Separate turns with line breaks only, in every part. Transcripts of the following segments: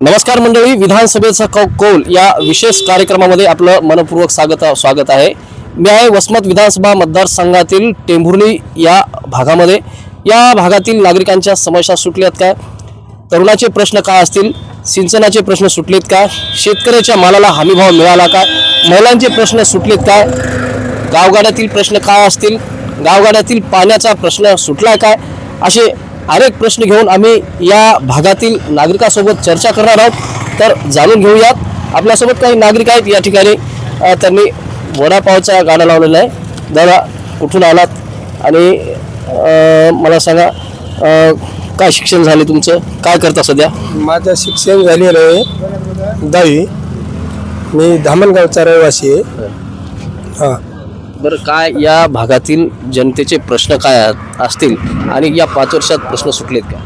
नमस्कार मंडळी विधानसभेचा कौ कौल या विशेष कार्यक्रमामध्ये आपलं मनपूर्वक स्वागत स्वागत आहे. मी आहे वसमत विधानसभा मतदारसंघातील टेंभुर्णी या भागामध्ये. या भागातील नागरिकांच्या समस्या सुटल्यात काय? तरुणाचे प्रश्न काय असतील? सिंचनाचे प्रश्न सुटलेत का शेतकऱ्याच्या मालाला हमीभाव मिळाला का महिलांचे प्रश्न सुटलेत काय? गावगाड्यातील प्रश्न काय असतील? गावगाड्यातील पाण्याचा प्रश्न सुटला काय? असे अनेक प्रश्न घेऊन आम्ही या भागातील नागरिकांसोबत चर्चा करणार आहोत. तर जाणून घेऊयात. आपल्यासोबत काही नागरिक आहेत. या ठिकाणी त्यांनी वडापावचा गाडा लावलेला आहे. दादा कुठून आलात? आणि मला सांगा काय शिक्षण झाले तुमचं? काय करता सध्या?
माझं शिक्षण झालेलं आहे दहावी मी धामणगावचा रहिवासी आहे. हां.
बरं काय या भागातील जनतेचे प्रश्न काय असतील? आणि या पाच वर्षात प्रश्न सुटलेत का?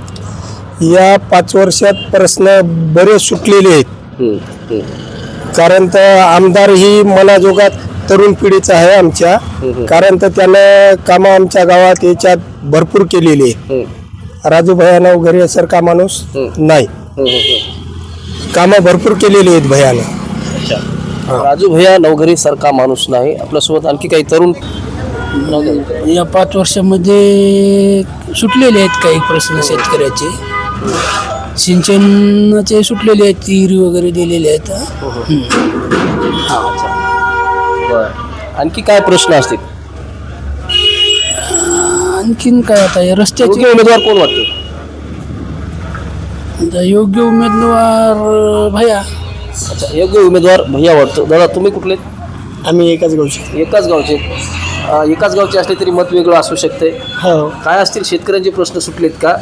या पाच वर्षात प्रश्न बरेच सुटलेले आहेत. कारण तर आमदार ही मनाजोगात तरुण पिढीचा आहे आमच्या. कारण तर त्यानं कामं आमच्या गावात याच्यात भरपूर केलेली आहे राजू भयानं वगैरे सारखा माणूस. नाही. कामं भरपूर केलेली आहेत भयानं.
राजू भैया नवघरी सारखा माणूस नाही. आपल्यासोबत आणखी काही तरुण
या पाच वर्षामध्ये सुटलेले आहेत काही प्रश्न शेतकऱ्याचे. सिंचनाचे सुटलेले आहेत विहिरी वगैरे दिलेले आहेत.
हा, अच्छा. बरं. आणखी काय प्रश्न असतील?
आणखीन काय आता या रस्त्याचे
योग्य उमेदवार कोण वाटतो?
आता योग्य उमेदवार भया.
अच्छा योग्य उमेदवार भैया वाटतो. दादा तुम्ही कुठले?
आम्ही एकाच गावचे.
एकाच गावचे. अं, एकाच गावचे असले तरी मत वेगळं असू शकते.
हो.
काय असतील? शेतकऱ्यांचे प्रश्न सुटलेत का?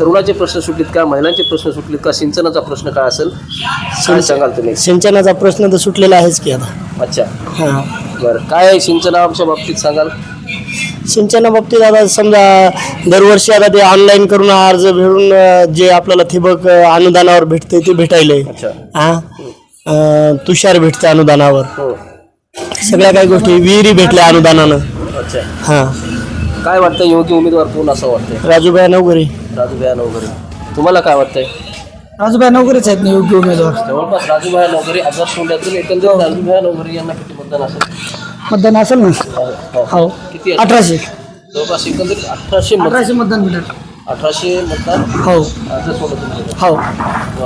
तरुणाचे प्रश्न सुटलेत का? महिलांचे प्रश्न सुटलेत का? सिंचनाचा प्रश्न काय असेल? काय सांगाल तुम्ही?
सिंचनाचा प्रश्न तर सुटलेला आहेच की आता.
अच्छा.
हां.
बरं. काय आहे सिंचनाच्या बाबतीत सांगाल?
सिंचनाबाबतीत आता समजा दरवर्षी आता ते ऑनलाईन करून अर्ज भेटून अं, जे आपल्याला ठिबक अं, अनुदानावर भेटते ते भेटायले.
अच्छा.
हा? अं, तुषार भेटते अनुदानावर.
हो.
सगळ्या काही गोष्टी विहिरी भेटल्या अनुदानानं.
अच्छा.
हा.
काय वाटतं योग्य उमेदवार कोण असं वाटतंय?
राजूभाई नवगरे.
राजूभाया नवघरे तुम्हाला काय वाटतंय?
राजूभाई नोकरीच आहेत ना योग्य उमेदवार.
जवळपास राजूभाया नवघरे आदर्श सोंड्यातून एकंदरीत राजूभाया नवघरे यांना किती मतदान असेल?
मतदान असेल ना? हो.
किती असेल?
अठराशे.
जवळपास एकंदरीत अठराशे मत
अठराशे मतदान मिळेल
अठराशे मतदान
हो.
आदर्श सोंड्यातून
हो.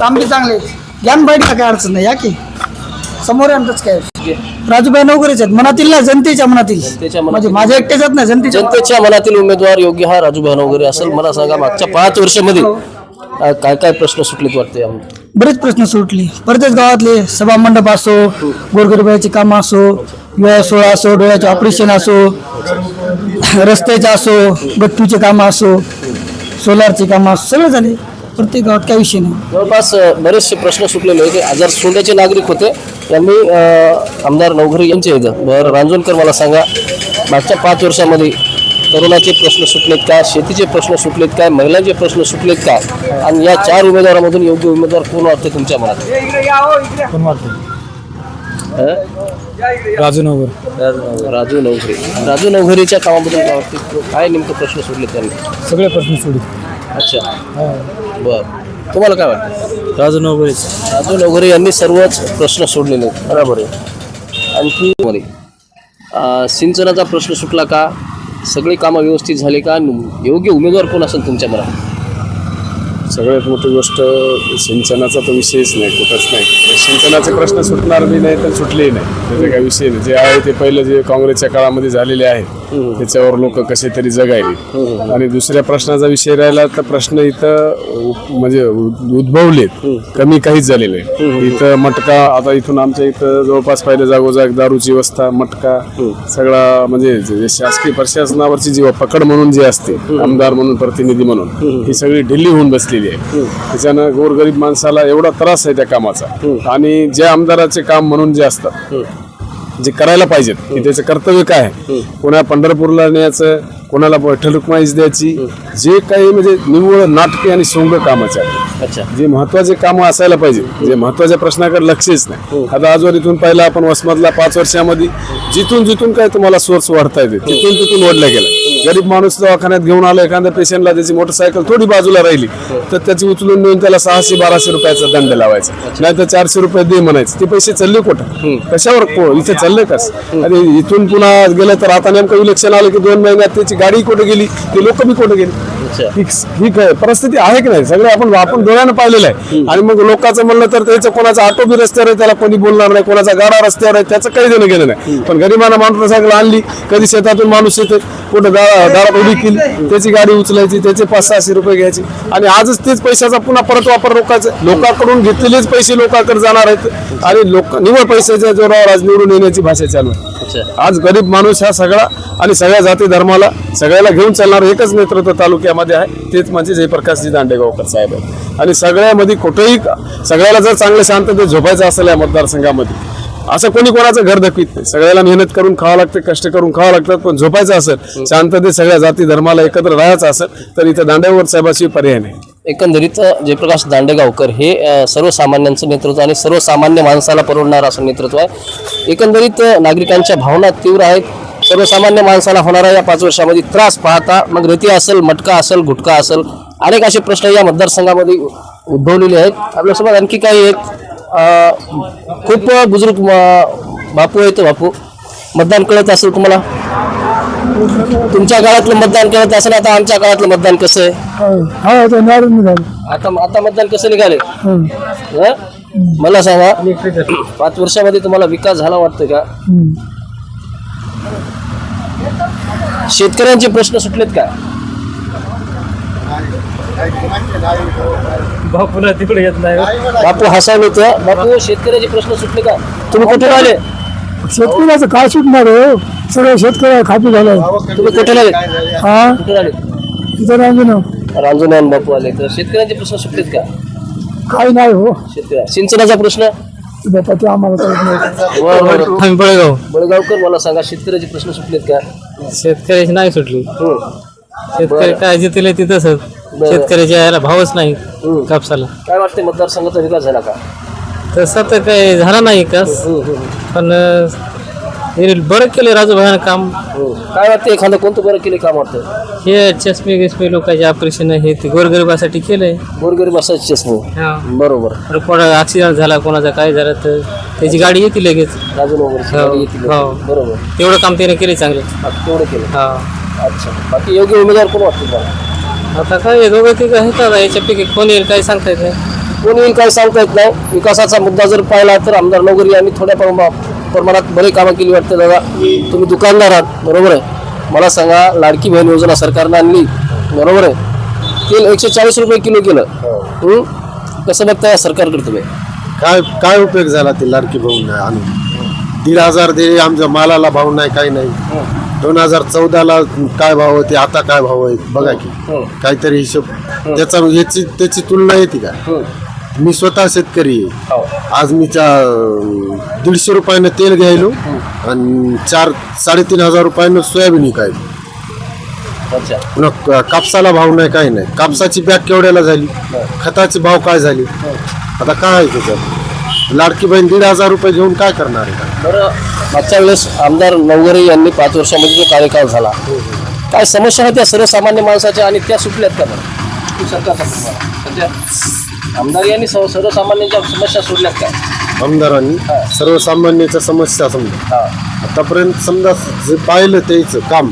काम बी चांगले ज्ञान बाईटला काय अडचण नाही या की. समोर आमचंच काय. राजूभाई नोकरीच आहेत मनातील ना जनतेच्या मनातील.
जनतेच्या
म्हणजे माझ्या एकट्याच्यात नाही जनतेच्या
जनतेच्या मनातील उमेदवार योग्य हा राजूभाई नवघरे असेल मला सांगा मागच्या पाच वर्षामध्ये. अं, काय काय प्रश्न सुटलेत वाटते यामध्ये?
बरेच प्रश्न सुटले. प्रत्येक गावातले सभा मंडप असो गोरगरिबाची कामं असो विवाह सोहळा असो डोळ्याचे ऑपरेशन असो रस्त्याचे असो गट्टूचे कामं असो सोलारचे कामं असो सगळं झाले. प्रत्येक गावात काही विषय नाही.
जवळपास बरेचसे प्रश्न सुटलेले होते आजार सोंड्याचे नागरिक होते. त्यांनी अं, आमदार नवघरे यांचे इथं. बरं रांजणकर मला सांगा. मागच्या पाच वर्षामध्ये तरुणाचे प्रश्न सुटलेत का? शेतीचे प्रश्न सुटलेत काय महिलांचे प्रश्न सुटलेत का? आणि या चार उमेदवारामधून योग्य उमेदवार कोण वाटते तुमच्या मनात? अं?
राजू नगर
राजू नवघरे. राजू नवघरेच्या कामाबद्दल काय वाटते काय नेमकं प्रश्न सुटले त्यांनी?
सगळे प्रश्न सोडित
अच्छा. बर. तुम्हाला काय वाटतं?
राजू नगरेच
राजू नवघरे यांनी सर्वच प्रश्न सोडलेले आहेत. बरोबर आहे. आणखी मध्ये अं, सिंचनाचा प्रश्न सुटला का? सगळी कामं व्यवस्थित झाली का? योग्य उमेदवार कोण असेल तुमच्या मनात?
सगळ्यात मोठी गोष्ट सिंचनाचा तर विषयच नाही कुठंच नाही. सिंचनाचे प्रश्न सुटणार बी नाही तर सुटलेही नाही. त्याचा काही विषय नाही. जे आहे ते पहिलं जे काँग्रेसच्या काळामध्ये झालेले आहे त्याच्यावर लोक कसे तरी जगायले. आणि दुसऱ्या प्रश्नाचा विषय राहिला तर प्रश्न इथं म्हणजे उद- उद्भवलेत. कमी काहीच झालेले. इथं मटका आता इथून आमच्या इथं जवळपास पाहिलं जागोजाग दारूची व्यवस्था मटका सगळा म्हणजे शासकीय प्रशासनावरची जी पकड म्हणून जी असते आमदार म्हणून प्रतिनिधी म्हणून ही सगळी ढिल्ली होऊन बसलेली आहे त्याच्यानं गोरगरीब माणसाला एवढा त्रास आहे त्या कामाचा. आणि जे आमदाराचे काम म्हणून जे असतात जे करायला पाहिजेत की त्याचं कर्तव्य काय आहे? पुन्हा पंढरपूरला नेण्याचं कोणाला बैठल रुक्माईज द्यायची? जे काही म्हणजे निव्वळ नाटके आणि सोंग कामाचे आहे
अच्छा.
जे महत्त्वाचे कामं असायला पाहिजे जे महत्त्वाच्या प्रश्नाकडे लक्षच नाही. आता आजवर इथून पहिला आपण वसमतला पाच वर्षामध्ये जिथून जिथून काय तुम्हाला सोर्स वाढता येते तिथून तिथून ओढलं गेलं गरीब माणूस दवाखान्यात घेऊन आला एखाद्या पेशंटला त्याची मोटरसायकल थोडी बाजूला राहिली तर त्याची उचलून नेऊन त्याला सहाशे बाराशे रुपयाचा दंड लावायचा. नाही तर चारशे रुपये दे म्हणायचं. ते पैसे चालले कुठं? कशावर? इथे चाललंय कस आणि इथून पुन्हा गेलं तर आता नेमकं इलेक्शन आलं की दोन महिन्यात त्याची गाडी कुठे गेली? ते लोक बी कुठे गेली? ही ही परिस्थिती आहे की नाही? सगळं आपण आपण डोळ्यानं पाहिलेलं आहे. आणि मग लोकांचं म्हणलं तर त्याचं कोणाचा ऑटो बी रस्त्यावर आहे त्याला कोणी बोलणार नाही कोणाचा गाडा रस्त्यावर आहे त्याचं काही देणं घेणं नाही. पण गरिबांना मोटरसायकल आणली कधी शेतातून माणूस येते कुठं दारात उभी केली त्याची गाडी उचलायची त्याचे पाच सहाशे रुपये घ्यायचे. आणि आजच तेच पैशाचा पुन्हा परत वापर लोकांचा लोकांकडून घेतलेलेच पैसे लोकांकडे जाणार आहेत. आणि लोक निवड पैशाच्या जोरावर आज निवडून येण्याची भाषा चालू आहे. आज गरीब माणूस हा सगळा आणि सगळ्या जाती धर्माला सगळ्याला घेऊन चालणार एकच नेतृत्व तालुक्यामध्ये आहे तेच म्हणजे जयप्रकाशजी दांडेगावकर साहेब आहेत. आणि सगळ्यामध्ये कुठेही सगळ्याला जर चांगलं शांततेत झोपायचं असेल या मतदारसंघामध्ये असं कोणी कोणाचं घर धकवीत नाही. सगळ्याला मेहनत करून खावं लागतं कष्ट करून खावं लागतात पण झोपायचं असेल शांततेत सगळ्या जाती धर्माला एकत्र राहायचं असेल तर इथं दांडेगावकर साहेबाशी पर्याय नाही.
एकंदरीत जयप्रकाश दांडेगावकर हे सर्वसामान्यांचं नेतृत्व आणि सर्वसामान्य माणसाला परवडणारं असं नेतृत्व आहे. एकंदरीत नागरिकांच्या भावना तीव्र आहेत. सर्वसामान्य माणसाला होणारा या पाच वर्षामध्ये त्रास पाहता मग रेती असेल मटका असेल गुटखा असेल अनेक असे प्रश्न या मतदारसंघामध्ये उद्भवलेले आहेत. आपल्यासोबत आणखी काही आहेत अ, खूप बुजुर्ग बापू आहेत बापू. मतदान कळत असेल तुम्हाला? तुमच्या काळातलं मतदान कळत असेल आता आमच्या काळातलं मतदान कसं आहे?
हा आता
आता मतदान कसं निघाले? मला सांगा पाच वर्षामध्ये तुम्हाला विकास झाला वाटतं का? शेतकऱ्यांचे प्रश्न सुटलेत का?
बापूला तिकडे येत नाही.
बापू हसावलं होतं बापू शेतकऱ्याचे प्रश्न सुटले का? तुम्ही कुठे आले?
शेतकऱ्याचं काय सुटणार हो? सगळं शेतकऱ्या खापी झालाय
तुम्ही कुठे आले?
हा?
कुठे आले?
इथं राहतो ना
रांजणवान बापू आले. तर शेतकऱ्यांचे प्रश्न सुटलेत का?
काही नाही हो.
शेतकऱ्या सिंचनाचा प्रश्न?
बापा ते आम्हाला कळत नाही.
बळगाव.
बळगावकर मला सांगा शेतकऱ्याचे प्रश्न सुटलेत का?
शेतकऱ्याची नाही सुटली. शेतकरी काय जिथे तिथंच शेतकऱ्याच्या याला भावच नाही. कापसाला.
काय वाटते मतदारसंघाचा विकास झाला का?
तसं तर काही झाला नाही विकास. पण हे बरं केलं राजू भाईनं काम.
काय वाटतं एखादं कोणतं बरं केले काम वाटतं
हे चष्मे गिस्मे लोकांचे ऑपरेशन हे ते गोरगरिबासाठी केलंय.
गोरगरीब असायचे चष्मे बरोबर.
कोणा ऍक्सिडेंट झाला कोणाचा काय झालं तर त्याची गाडी येते लगेच.
राजून वगैरे गाडी येतील.
हो.
बरोबर.
तेवढं काम त्याने केले चांगलं.
तेवढं केलं.
हा.
अच्छा. बाकी योग्य उमेदवार कोण वाटते तुम्हाला?
आता काय हे दोघं तिघं आहेत आता याच्यापैकी कोण येईल काही सांगता येत नाही.
कोण येईल काय सांगता येत नाही. विकासाचा मुद्दा जर पाहिला तर आमदार नगरी यांनी थोड्या प्रमा- प्रमाणात बरे कामं केली वाटते दादा. तुम्ही दुकानदार आहात बरोबर आहे. मला सांगा लाडकी बहीण योजना सरकारनं आणली बरोबर आहे. तेल एकशे चाळीस रुपये किलो केलं. हं? कसं बघताय सरकारकडे तुम्ही?
काय काय उपयोग झाला ते लाडकी भाऊ नाही आणून? दीड हजार दे आमच्या मालाला भाव नाही काही नाही. दोन हजार चौदाला काय भाव होते आता काय भाव आहे बघा की.
हं.
काहीतरी हिशोब. त्याचा याची त्याची तुलना येते का?
हं.
मी स्वतः शेतकरी आहे.
हो.
आज मी चा- दीडशे रुपयानं तेल घ्यायलो आणि चार साडेतीन हजार रुपयानं सोयाबीन विकायलो. पुन्हा कापसाला भाव नाही काही नाही. कापसाची बॅग केवढ्याला झाली? खताचे भाव काय झाले? आता काय आहे त्याच्यात? लाडकी बहीण दीड हजार रुपये घेऊन काय करणार आहे? का
बरं मागच्या वेळेस आमदार नवगरे यांनी पाच वर्षामध्ये जो कार्यकाळ झाला काय समस्या होत्या सर्वसामान्य माणसाच्या आणि त्या सुटल्यात का बरं? सध्या आमदार यांनी सर्व सर्वसामान्यांच्या समस्या सोडल्यात का?
आमदारांनी सर्वसामान्याच्या समस्या समजा.
हा.
आतापर्यंत समजा जे पाहिलं त्याचं काम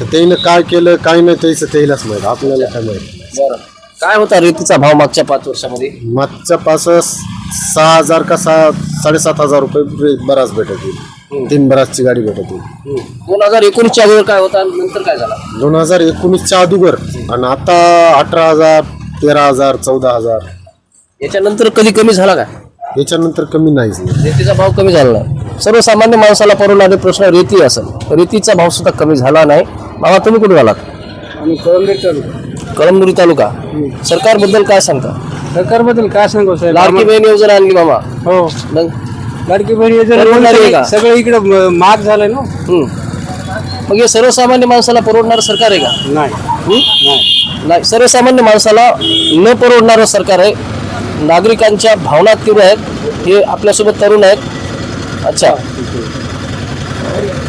तर त्यानं काय केलं काय नाही त्याचं त्यालाच माहीत. आपल्याला काय माहीत
बरं. काय होता रेतीचा भाव मागच्या पाच वर्षामध्ये?
मागच्या पास सहा हजार का सहा साडेसात हजार रुपये बराच भेटत येईल तीन बराचची गाडी भेटत येईल
दोन हजार एकोणीसच्या अगोदर काय होता आणि नंतर काय झाला?
दोन हजार एकोणीसच्या अगोदर आणि आता अठरा हजार तेरा हजार चौदा हजार.
याच्यानंतर कधी कमी झाला का
याच्यानंतर कमी नाहीच नाही
रेतीचा भाव कमी झाला नाही. सर्वसामान्य माणसाला परवडणारे प्रश्न रेती असेल. रेतीचा भाव सुद्धा कमी झाला नाही. बाबा तुम्ही कुठे आलात? कळमनुरी तालुका. सरकारबद्दल काय सांगता?
सरकारबद्दल काय सांगू साहेब?
लाडकी बहीण योजना आणली मामा.
हो.
मग?
लाडकी बहीण
परवडणार आहे का?
सगळं इकडं महाग झालंय ना.
मग हे सर्वसामान्य माणसाला परवडणारं सरकार आहे का? नाही. नाही. सर्वसामान्य माणसाला न परवडणारं सरकार आहे. नागरिकांच्या भावना तीव्र आहेत. हे आपल्यासोबत तरुण आहेत. अच्छा.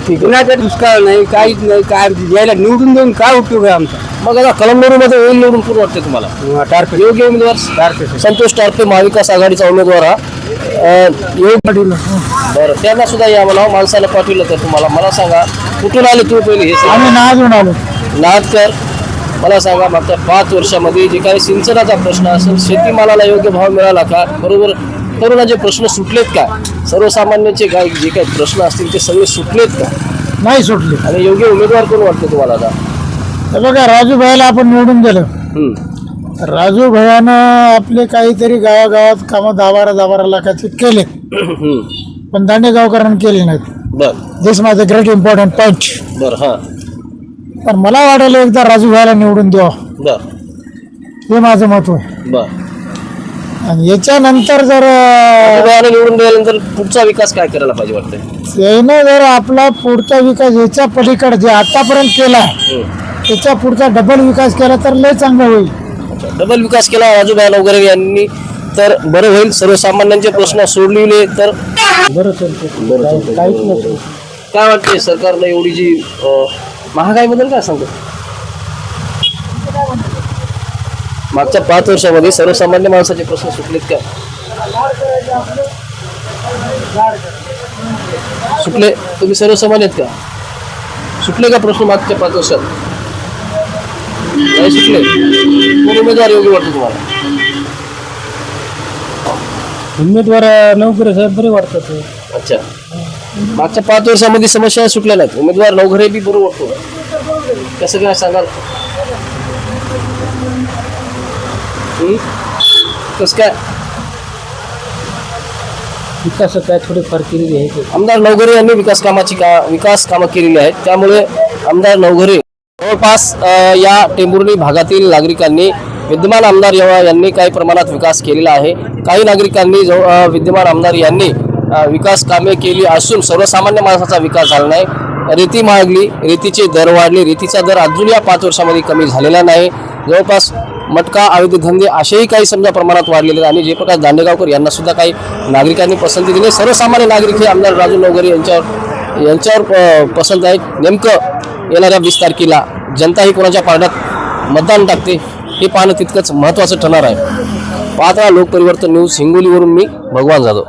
कुणाचा दुष्काळ नाही काहीच नाही काय यायला निवडून देऊन काय उपयोग आहे आमचा?
मग आता कळमनुरीमध्ये होईल निवडून कोण वाटते तुम्हाला?
टार्फे
योग्य उमेदवार? संतोष टारफे महाविकास आघाडीचा उमेदवार हा. अं, योग्य बरं त्यांना सुद्धा या म्हणावं माणसाला पाठवलं तर तुम्हाला. मला सांगा कुठून आले तुम्ही पहिले हे सांगा.
आम्ही नाजून आलो.
नादकर मला सांगा मागच्या पाच वर्षामध्ये जे काही सिंचनाचा प्रश्न असेल शेतीमालाला योग्य भाव मिळाला का? बरोबर तरुणाचे प्रश्न सुटलेत का? सर्वसामान्यांचे काय जे काही प्रश्न असतील ते सगळे सुटलेत का?
नाही सुटले.
आणि योग्य उमेदवार कोण वाटते तुम्हाला आता?
बघा राजू भाईला आपण निवडून दिलं.
हम्म.
राजू भैयानं आपले काहीतरी गावागावात कामं दहा बारा दहा बारा लाखाचे केले
हम्म.
पण दांडेगावकरांनी केले नाहीत.
बर.
दिस माझं ग्रेट इम्पॉर्टंट पॉईंट
बर हा.
पण मला वाटेल एकदा राजू भाईला निवडून द्यावं.
बर.
हे माझं मत आहे
बर.
आणि याच्यानंतर जर
निवडून दिल्यानंतर पुढचा विकास काय करायला पाहिजे वाटतंय?
त्यानं जर आपला पुढचा विकास याच्या पलीकडे जे आतापर्यंत केला. त्याच्या पुढचा डबल विकास केला तर लय चांगलं होईल.
डबल विकास केला राजूभाई वगैरे यांनी तर बरं होईल. सर्वसामान्यांचे प्रश्न सोडविले तर
बरं चालतं काहीच नसतं
काय वाटते सरकारनं एवढी जी अं, महागाईबद्दल काय सांगतो? मागच्या पाच वर्षामध्ये सर्वसामान्य माणसाचे प्रश्न सुटलेत का? सुटले? तुम्ही सर्वसामान्य आहेत का? सुटले का प्रश्न मागच्या पाच वर्षात? नाही सुटले. कोण उमेदवार योग्य वाटतो तुम्हाला.
उमेदवार नोकरी साहेब बरे वाटतात.
अच्छा. मागच्या पाच वर्षामध्ये समस्या सुटल्या नाहीत. उमेदवार नवघरे बी बरोबर वाटतो? कसं काय सांगाल हं? कसं काय
विकास काय थोडेफार केलेली आहे
आमदार नवघरे यांनी विकास कामाची का विकास कामं केलेली आहेत. त्यामुळे आमदार नवघरे जवळपास या टेंभुर्णी भागातील नागरिकांनी विद्यमान आमदार यांनी काही प्रमाणात विकास केलेला आहे. काही नागरिकांनी विद्यमान आमदार यांनी विकास कामे केली असून सर्वसामान्य माणसाचा विकास झाला नाही. रेती महागली रेतीचे दर वाढले. रेतीचा दर अजून या पाच वर्षामध्ये कमी झालेला नाही. जवळपास मटका अवैध धंदे असेही काही समजा प्रमाणात वाढलेले आहेत. आणि जे प्रकाश दांडेगावकर यांना सुद्धा काही नागरिकांनी पसंती दिली. सर्वसामान्य नागरिक हे आमदार राजू नवगरे यांच्यावर यांच्यावर पसंत आहे. नेमकं येणाऱ्या वीस तारखेला जनता ही कोणाच्या पारड्यात मतदान टाकते हे पाहणं तितकंच महत्त्वाचं ठरणार आहे. पाहता लोकपरिवर्तन न्यूज हिंगोलीवरून मी भगवान जाधव.